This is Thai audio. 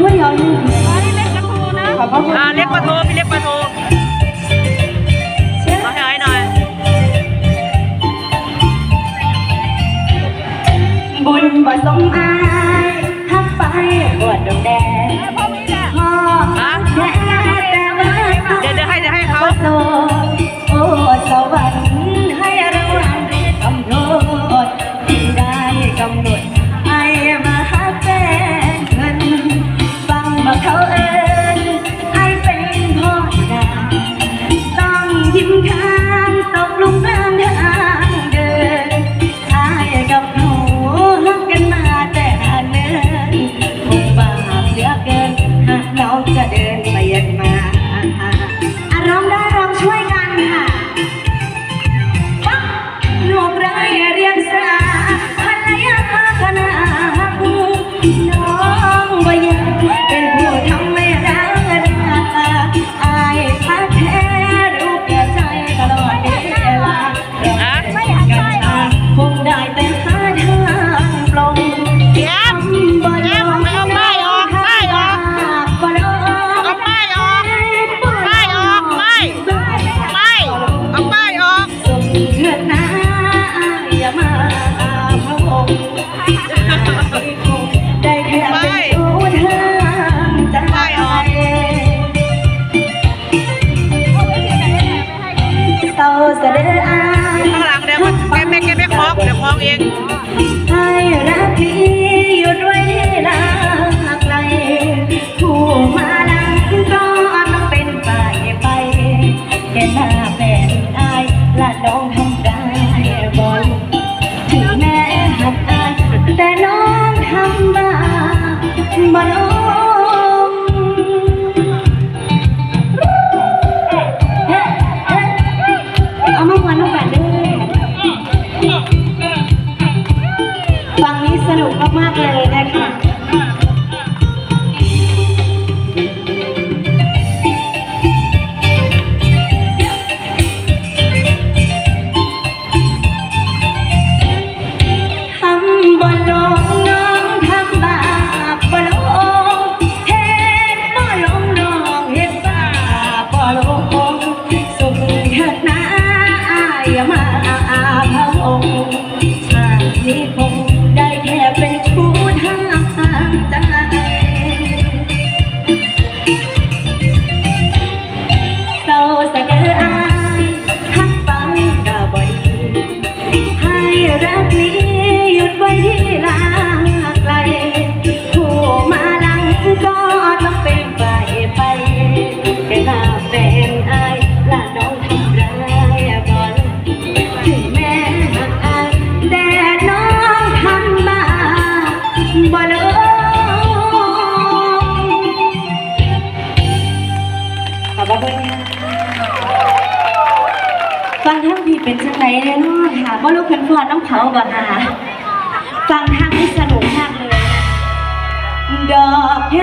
ก๋วเรียกปลาทูนะขอ่าเล็กปลาทูพี่เรียกปลาทูเาให้หน่อยบุญบ่สมอายหักไป อามาควันองกันเด้ฟังนี้สนุกมากๆเลยนะคะ Oh แล้ฟังท่างพี่เป็นชังไรเลยเนาะค่ะบ่ลูกเพื่อนฟอนต้องเผาบ่ค่ะฟังทางที่สนุกมากเลย ดอกแค